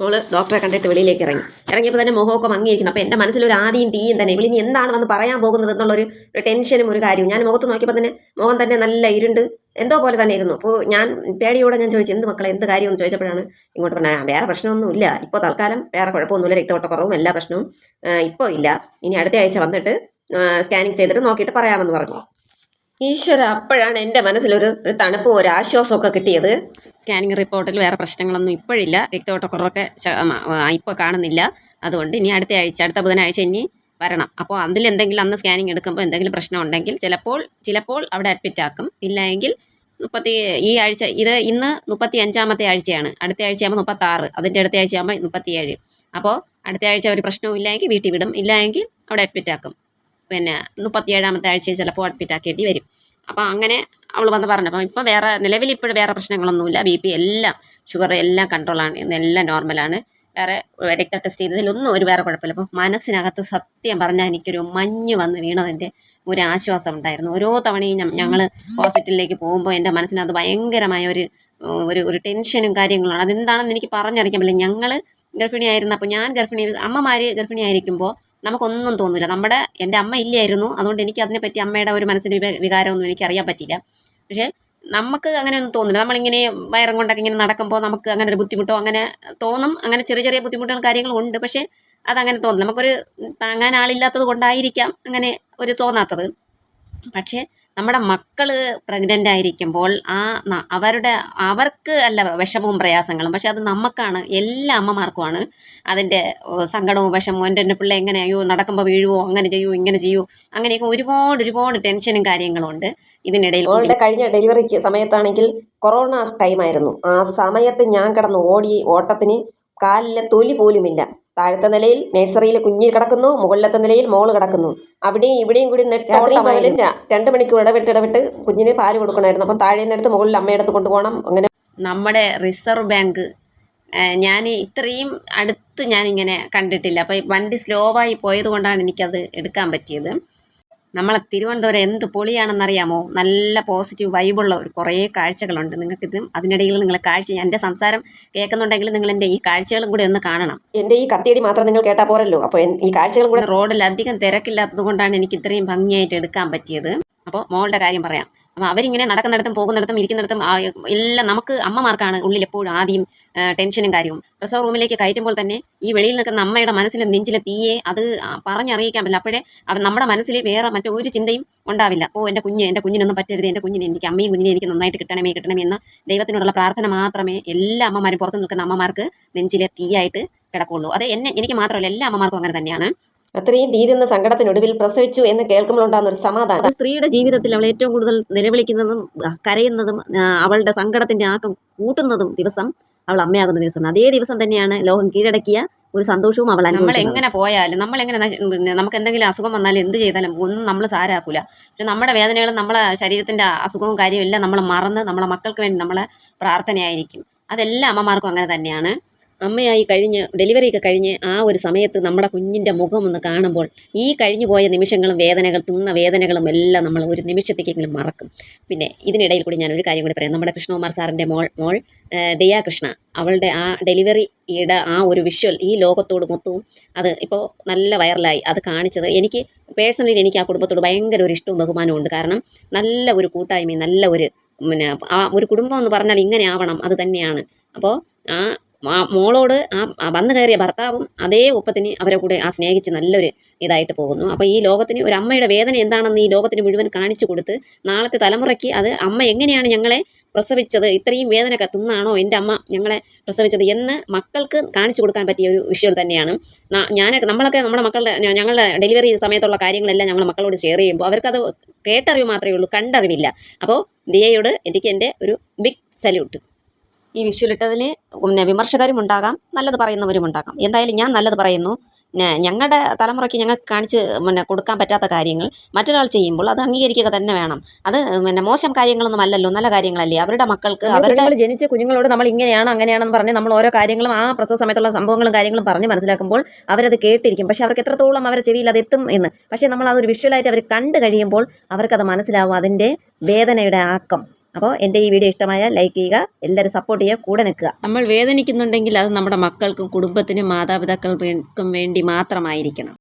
മോൾ ഡോക്ടറെ കണ്ടിട്ട് വെളിയിലേക്ക് ഇറങ്ങി. ഇറങ്ങിയപ്പോൾ തന്നെ മുഖമൊക്കെ മങ്ങിയിരിക്കുന്നു. അപ്പോൾ എന്റെ മനസ്സിലൊരു ആദ്യം തീയും തന്നെ. ഇവളിനി എന്താണ് വന്ന് പറയാൻ പോകുന്നത് എന്നുള്ളൊരു ഒരു ടെൻഷനും ഒരു കാര്യവും. ഞാൻ മുഖത്ത് നോക്കിയപ്പോൾ തന്നെ മുഖം തന്നെ നല്ല ഇരുണ്ട് എന്തോ പോലെ തന്നെ ഇരുന്നു. അപ്പോൾ ഞാൻ പേടിയോടെ ഞാൻ ചോദിച്ചു എന്ത് മക്കളെ എന്ത് കാര്യമെന്ന്? ചോദിച്ചപ്പോഴാണ് ഇങ്ങോട്ട് പറഞ്ഞാൽ വേറെ പ്രശ്നമൊന്നുമില്ല. ഇപ്പോൾ തൽക്കാലം വേറെ കുഴപ്പമൊന്നുമില്ല. രക്തയോട്ടക്കുറവും എല്ലാ പ്രശ്നവും ഇപ്പോൾ ഇല്ല. ഇനി അടുത്ത ആഴ്ച വന്നിട്ട് സ്കാനിങ് ചെയ്തിട്ട് നോക്കിയിട്ട് പറയാമെന്ന് പറഞ്ഞു. ഈശ്വര അപ്പോഴാണ് എന്റെ മനസ്സിലൊരു ഒരു തണുപ്പും ഒരു ആശ്വാസമൊക്കെ കിട്ടിയത്. സ്കാനിങ് റിപ്പോർട്ടിൽ വേറെ പ്രശ്നങ്ങളൊന്നും ഇപ്പോഴില്ല. രക്തയോട്ടക്കുറവൊക്കെ ഇപ്പോൾ കാണുന്നില്ല. അതുകൊണ്ട് ഇനി അടുത്ത ആഴ്ച അടുത്ത ബുധനാഴ്ച ഇനി വരണം. അപ്പോൾ അതിൽ എന്തെങ്കിലും അന്ന് സ്കാനിങ് എടുക്കുമ്പോൾ എന്തെങ്കിലും പ്രശ്നം ഉണ്ടെങ്കിൽ ചിലപ്പോൾ ചിലപ്പോൾ അവിടെ അഡ്മിറ്റ് ആക്കും. ഇല്ലെങ്കിൽ മുപ്പത്തി ഈ ആഴ്ച ഇത് ഇന്ന് മുപ്പത്തി അഞ്ചാമത്തെ ആഴ്ചയാണ്. അടുത്ത ആഴ്ചയാകുമ്പോൾ മുപ്പത്താറ്. അതിന്റെ അടുത്ത ആഴ്ചയാകുമ്പോൾ മുപ്പത്തിയേഴ്. അപ്പോൾ അടുത്ത ആഴ്ച ഒരു പ്രശ്നവും ഇല്ലെങ്കിൽ വീട്ടിൽ വിടും. ഇല്ലെങ്കിൽ അവിടെ അഡ്മിറ്റ് ആക്കും. പിന്നെ മുപ്പത്തിയേഴാമത്തെ ആഴ്ചയിൽ ചിലപ്പോൾ അഡ്മിറ്റ് ആക്കേണ്ടി വരും. അപ്പോൾ അങ്ങനെ അവൾ വന്ന് പറഞ്ഞു. അപ്പം ഇപ്പോൾ വേറെ നിലവിൽ ഇപ്പോൾ വേറെ പ്രശ്നങ്ങളൊന്നുമില്ല. ബി പി എല്ലാം ഷുഗർ എല്ലാം കൺട്രോളാണ് എല്ലാം നോർമലാണ് വേറെ രക്ത ടെസ്റ്റ് ചെയ്തതിലൊന്നും ഒരു വേറെ കുഴപ്പമില്ല. അപ്പോൾ മനസ്സിനകത്ത് സത്യം പറഞ്ഞാൽ എനിക്കൊരു മഞ്ഞ് വന്ന് വീണതിന്റെ ഒരു ആശ്വാസം ഉണ്ടായിരുന്നു. ഓരോ തവണയും ഞങ്ങൾ ഹോസ്പിറ്റലിലേക്ക് പോകുമ്പോൾ എന്റെ മനസ്സിനകത്ത് ഭയങ്കരമായ ഒരു ഒരു ഒരു ടെൻഷനും കാര്യങ്ങളാണ്. അതെന്താണെന്ന് എനിക്ക് പറഞ്ഞറിയിക്കാൻ പറ്റില്ല. ഞങ്ങൾ ഗർഭിണിയായിരുന്നപ്പോൾ ഞാൻ ഗർഭിണി അമ്മമാർ ഗർഭിണിയായിരിക്കുമ്പോൾ നമുക്കൊന്നും തോന്നില്ല നമ്മുടെ എന്റെ അമ്മ ഇല്ലായിരുന്നു. അതുകൊണ്ട് എനിക്ക് അതിനെപ്പറ്റി അമ്മയുടെ ഒരു മനസ്സിന്റെ വികാരമൊന്നും എനിക്ക് അറിയാൻ പറ്റില്ല. പക്ഷേ നമുക്ക് അങ്ങനെ ഒന്നും തോന്നില്ല നമ്മളിങ്ങനെ വയറും കൊണ്ടൊക്കെ ഇങ്ങനെ നടക്കുമ്പോൾ നമുക്ക് അങ്ങനെ ഒരു ബുദ്ധിമുട്ടോ അങ്ങനെ തോന്നും. അങ്ങനെ ചെറിയ ചെറിയ ബുദ്ധിമുട്ടുകൾ കാര്യങ്ങളും ഉണ്ട്. പക്ഷേ അതങ്ങനെ തോന്നില്ല. നമുക്കൊരു താങ്ങാൻ ആളില്ലാത്തത് കൊണ്ടായിരിക്കാം അങ്ങനെ ഒരു തോന്നാത്തത്. പക്ഷേ നമ്മുടെ മക്കൾ പ്രഗ്നന്റ് ആയിരിക്കുമ്പോൾ ആ അവരുടെ അവർക്ക് അല്ല വിഷമവും പ്രയാസങ്ങളും പക്ഷെ അത് നമുക്കാണ് എല്ലാ അമ്മമാർക്കുമാണ് അതിന്റെ സങ്കടവും വിഷമവും എന്റെ എന്റെ പിള്ളേ എങ്ങനെ അയ്യോ നടക്കുമ്പോൾ വീഴുവോ അങ്ങനെ ചെയ്യുമോ ഇങ്ങനെ ചെയ്യൂ അങ്ങനെയൊക്കെ ഒരുപാട് ഒരുപാട് ടെൻഷനും കാര്യങ്ങളും ഉണ്ട് ഇതിനിടയിൽ അവളുടെ കഴിഞ്ഞ ഡെലിവറിക്ക് സമയത്താണെങ്കിൽ കൊറോണ ടൈമായിരുന്നു ആ സമയത്ത് ഞാൻ കിടന്ന് ഓടി ഓട്ടത്തിന് കാലിലെ തൊലി പോലുമില്ല. താഴത്തെ നിലയിൽ നഴ്സറിയിൽ കുഞ്ഞ് കിടക്കുന്നു മുകളിലത്തെ നിലയിൽ മോൾ കിടക്കുന്നു. അവിടെയും ഇവിടെയും കൂടി രണ്ട് മണിക്കൂർ ഇടവിട്ട് ഇടവിട്ട് കുഞ്ഞിന് പാൽ കൊടുക്കണമായിരുന്നു. അപ്പം താഴെ നിന്നെടുത്ത് മുകളിൽ അമ്മയെടുത്ത് കൊണ്ടുപോകണം. അങ്ങനെ നമ്മുടെ റിസർവ് ബാങ്ക് ഞാൻ ഇത്രയും അടുത്ത് ഞാനിങ്ങനെ കണ്ടിട്ടില്ല. അപ്പോൾ വണ്ടി സ്ലോ ആയി പോയത് കൊണ്ടാണ് എനിക്കത് എടുക്കാൻ പറ്റിയത്. നമ്മളെ തിരുവനന്തപുരം എന്ത് പൊളിയാണെന്നറിയാമോ? നല്ല പോസിറ്റീവ് വൈബുള്ള ഒരു കുറേ കാഴ്ചകളുണ്ട്. നിങ്ങൾക്കിത് അതിനിടയിൽ നിങ്ങൾ കാഴ്ച എന്റെ സംസാരം കേൾക്കുന്നുണ്ടെങ്കിൽ നിങ്ങൾ എന്റെ ഈ കാഴ്ചകളും കൂടി ഒന്ന് കാണണം. എന്റെ ഈ കത്തിയടി മാത്രം നിങ്ങൾ കേട്ടാൽ പോരല്ലോ. അപ്പോൾ ഈ കാഴ്ചകളും കൂടെ റോഡിൽ അധികം തിരക്കില്ലാത്തത് കൊണ്ടാണ് എനിക്ക് ഇത്രയും ഭംഗിയായിട്ട് എടുക്കാൻ പറ്റിയത്. അപ്പോൾ മോളുടെ കാര്യം പറയാം. അപ്പോൾ അവരിങ്ങനെ നടക്കുന്നിടത്തും പോകുന്നിടത്തും ഇരിക്കുന്നിടത്തും എല്ലാം നമുക്ക് അമ്മമാർക്കാണ് ഉള്ളിൽ എപ്പോഴും ആദ്യം ടെൻഷനും കാര്യവും. പ്രസവ റൂമിലേക്ക് കയറ്റുമ്പോൾ തന്നെ ഈ വെളിയിൽ നിൽക്കുന്ന അമ്മയുടെ മനസ്സിൽ നെഞ്ചിലെ തീയെ അത് പറഞ്ഞറിയിക്കാൻ പറ്റില്ല. അപ്പോഴേ നമ്മുടെ മനസ്സിൽ വേറെ മറ്റൊരു ചിന്തയും ഉണ്ടാവില്ല. ഓ എന്റെ കുഞ്ഞ് എന്റെ കുഞ്ഞിനൊന്നും പറ്റരുത് എന്റെ കുഞ്ഞിനെ എനിക്ക് അമ്മയും കുഞ്ഞിനെ എനിക്ക് നന്നായിട്ട് കിട്ടണമേ കിട്ടണമേ എന്ന ദൈവത്തിനോടുള്ള പ്രാർത്ഥന മാത്രമേ എല്ലാ അമ്മമാരും പുറത്തു നിൽക്കുന്ന അമ്മമാർക്ക് നെഞ്ചിലെ തീയായിട്ട് കിടക്കുള്ളൂ അത് എന്നെ എനിക്ക് മാത്രമല്ല എല്ലാ അമ്മമാർക്കും അങ്ങനെ തന്നെയാണ്. അത്രയും തീരുന്ന സങ്കടത്തിനൊടുവിൽ പ്രസവിച്ചു എന്ന് കേൾക്കുമ്പോഴുണ്ടാകുന്ന ഒരു സമാധാനം. സ്ത്രീയുടെ ജീവിതത്തിൽ അവൾ ഏറ്റവും കൂടുതൽ നിലവിളിക്കുന്നതും കരയുന്നതും അവളുടെ സങ്കടത്തിന്റെ ആക്കം കൂട്ടുന്നതും ദിവസം അവൾ അമ്മയാകുന്ന ദിവസം അതേ ദിവസം തന്നെയാണ് ലോകം കീഴടക്കിയ ഒരു സന്തോഷവും അവൾ നമ്മൾ എങ്ങനെ പോയാലും നമ്മൾ എങ്ങനെ നമുക്ക് എന്തെങ്കിലും അസുഖം വന്നാലും എന്ത് ചെയ്താലും ഒന്നും നമ്മൾ സാരാക്കൂല. പക്ഷെ നമ്മുടെ വേദനകളും നമ്മളെ ശരീരത്തിന്റെ അസുഖവും കാര്യവും എല്ലാം നമ്മൾ മറന്ന് നമ്മളെ മക്കൾക്ക് വേണ്ടി നമ്മളെ പ്രാർത്ഥനയായിരിക്കും. അതെല്ലാം അമ്മമാർക്കും അങ്ങനെ തന്നെയാണ്. അമ്മയായി കഴിഞ്ഞ് ഡെലിവറി ഒക്കെ കഴിഞ്ഞ് ആ ഒരു സമയത്ത് നമ്മുടെ കുഞ്ഞിന്റെ മുഖം ഒന്ന് കാണുമ്പോൾ ഈ കഴിഞ്ഞു പോയ നിമിഷങ്ങളും വേദനകൾ തിന്ന വേദനകളും എല്ലാം നമ്മൾ ഒരു നിമിഷത്തേക്കെങ്കിലും മറക്കും. പിന്നെ ഇതിനിടയിൽ കൂടി ഞാൻ ഒരു കാര്യം കൂടി പറയാം. നമ്മുടെ കൃഷ്ണകുമാർ സാറിന്റെ മോൾ മോൾ ദയാകൃഷ്ണ അവളുടെ ആ ഡെലിവറി ഡെലിവറിയുടെ ആ ഒരു വിഷ്വൽ ഈ ലോകത്തോട് മൊത്തവും അത് ഇപ്പോൾ നല്ല വൈറലായി. അത് കാണിച്ചത് എനിക്ക് പേഴ്സണലി എനിക്ക് ആ കുടുംബത്തോട് ഭയങ്കര ഒരു ഇഷ്ടവും ബഹുമാനവും ഉണ്ട്. കാരണം നല്ല ഒരു കൂട്ടായ്മയും നല്ല ഒരു പിന്നെ ആ ഒരു കുടുംബം എന്ന് പറഞ്ഞാൽ ഇങ്ങനെ ആവണം അത് തന്നെയാണ്. അപ്പോൾ ആ മോളോട് ആ വന്നു കയറിയ ഭർത്താവും അതേ ഒപ്പത്തിന് അവരെ കൂടെ ആ സ്നേഹിച്ച് നല്ലൊരു ഇതായിട്ട് പോകുന്നു. അപ്പോൾ ഈ ലോകത്തിന് ഒരു അമ്മയുടെ വേദന എന്താണെന്ന് ഈ ലോകത്തിന് മുഴുവൻ കാണിച്ചു കൊടുത്ത് നാളത്തെ തലമുറയ്ക്ക് അത് അമ്മ എങ്ങനെയാണ് ഞങ്ങളെ പ്രസവിച്ചത് ഇത്രയും വേദന തിന്നാണോ എന്റെ അമ്മ ഞങ്ങളെ പ്രസവിച്ചത് എന്ന് മക്കൾക്ക് കാണിച്ചു കൊടുക്കാൻ പറ്റിയ ഒരു വിഷ്വൽ തന്നെയാണ്. ഞാനൊക്കെ നമ്മളൊക്കെ നമ്മുടെ മക്കളുടെ ഞങ്ങളുടെ ഡെലിവറി സമയത്തുള്ള കാര്യങ്ങളെല്ലാം ഞങ്ങൾ മക്കളോട് ഷെയർ ചെയ്യുമ്പോൾ അവർക്കത് കേട്ടറിവ് മാത്രമേ ഉള്ളൂ കണ്ടറിവില്ല. അപ്പോൾ ദിയയോട് എനിക്ക് എന്റെ ഒരു ബിഗ് സല്യൂട്ട്. ഈ വിഷ്വലിട്ടതിന് പിന്നെ വിമർശകരും ഉണ്ടാകാം നല്ലത് പറയുന്നവരും ഉണ്ടാകാം. എന്തായാലും ഞാൻ നല്ലത് പറയുന്നു. ഞങ്ങളുടെ തലമുറയ്ക്ക് ഞങ്ങൾക്ക് കാണിച്ച് പിന്നെ കൊടുക്കാൻ പറ്റാത്ത കാര്യങ്ങൾ മറ്റൊരാൾ ചെയ്യുമ്പോൾ അത് അംഗീകരിക്കുക തന്നെ വേണം. അത് പിന്നെ മോശം കാര്യങ്ങളൊന്നും അല്ലല്ലോ നല്ല കാര്യങ്ങളല്ലേ. അവരുടെ മക്കൾക്ക് അവരുടെ ജനിച്ച കുഞ്ഞുങ്ങളോട് നമ്മൾ ഇങ്ങനെയാണ് അങ്ങനെയാണെന്ന് പറഞ്ഞ് നമ്മൾ ഓരോ കാര്യങ്ങളും ആ പ്രസവ സമയത്തുള്ള സംഭവങ്ങളും കാര്യങ്ങളും പറഞ്ഞ് മനസ്സിലാക്കുമ്പോൾ അവരത് കേട്ടിരിക്കും. പക്ഷേ അവർക്ക് എത്രത്തോളം അവരെ ചെവിയിൽ അത് എത്തും എന്ന്. പക്ഷേ നമ്മൾ അതൊരു വിഷ്വലായിട്ട് അവർ കണ്ടു കഴിയുമ്പോൾ അവർക്കത് മനസ്സിലാവും. അതിന്റെ വേദനയുടെ ആക്കം. അപ്പോൾ എന്റെ ഈ വീഡിയോ ഇഷ്ടമായാൽ ലൈക്ക് ചെയ്യുക എല്ലാവരും സപ്പോർട്ട് ചെയ്യുക കൂടെ നിൽക്കുക. നമ്മൾ വേദനിക്കുന്നുണ്ടെങ്കിൽ അത് നമ്മുടെ മക്കൾക്കും കുടുംബത്തിനും മാതാപിതാക്കൾക്കും വേണ്ടി മാത്രമായിരിക്കണം.